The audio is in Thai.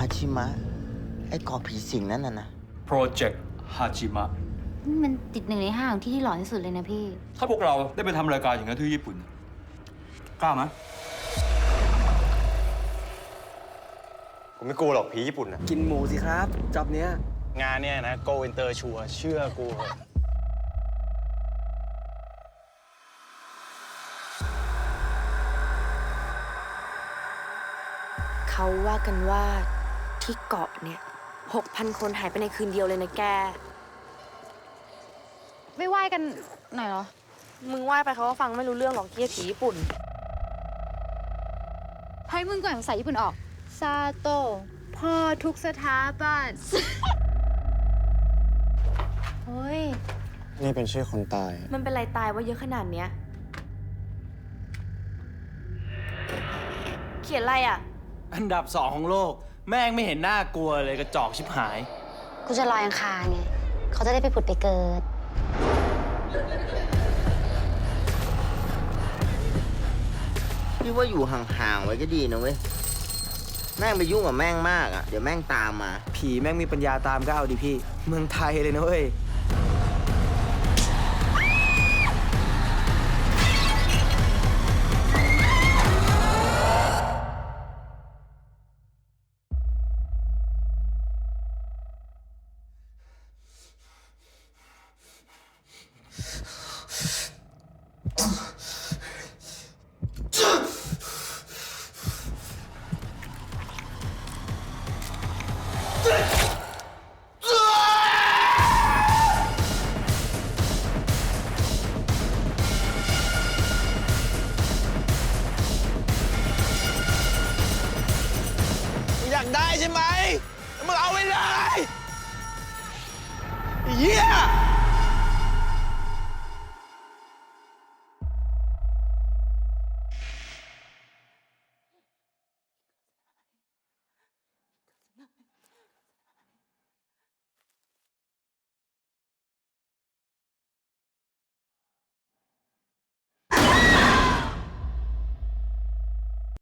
าชิมะ ไอ้เกาะผีสิงนั่นน่ะนะ โปรเจกต์ฮาจิมะ นี่มันติดหนึ่งในห้าของที่ที่หล่อที่สุดเลยนะพี่ ถ้าพวกเราได้ไปทำรายการอย่างนั้นที่ญี่ปุ่น กล้าไหมกูไม่กลัวหรอกผีญี่ปุ่นนะกินหมูสิครับ จอบเนี้ย งานเนี่ยนะ go inter ชัวร์เชื่อกูเถอะ เขาว่ากันว่าที่เกาะเนี่ยหกพันคนหายไปในคืนเดียวเลยนะแก ไม่ไหว้กันหน่อยเหรอ มึงไหว้ไปเขาก็ฟังไม่รู้เรื่องหรอกเกี้ยผีญี่ปุ่นเฮ้ยมึงก่อนภาษาญี่ปุ่นออก ซาโตพ่อทุกสถาบัน เฮ้ย นี่เป็นชื่อคนตาย มันเป็นไรตายว่าเยอะขนาดเนี้ย เขียนอะไรอะ อันดับสองของโลก แม่งไม่เห็นหน้ากลัวเลยกระจอกชิบหาย กูจะลอยอังคารไง เขาจะได้ไปผุดไปเกิด พี่ว่าอยู่ห่างๆไว้ก็ดีนะเว้ย แม่งไปยุ่งกับแม่งมากอะ เดี๋ยวแม่งตามมา ผีแม่งมีปัญญาตามก็เอาดิพี่ เมืองไทยเลยนะเว้ย มึงอยากได้ใช่ไหมมึงเอาไปเลยเฮีย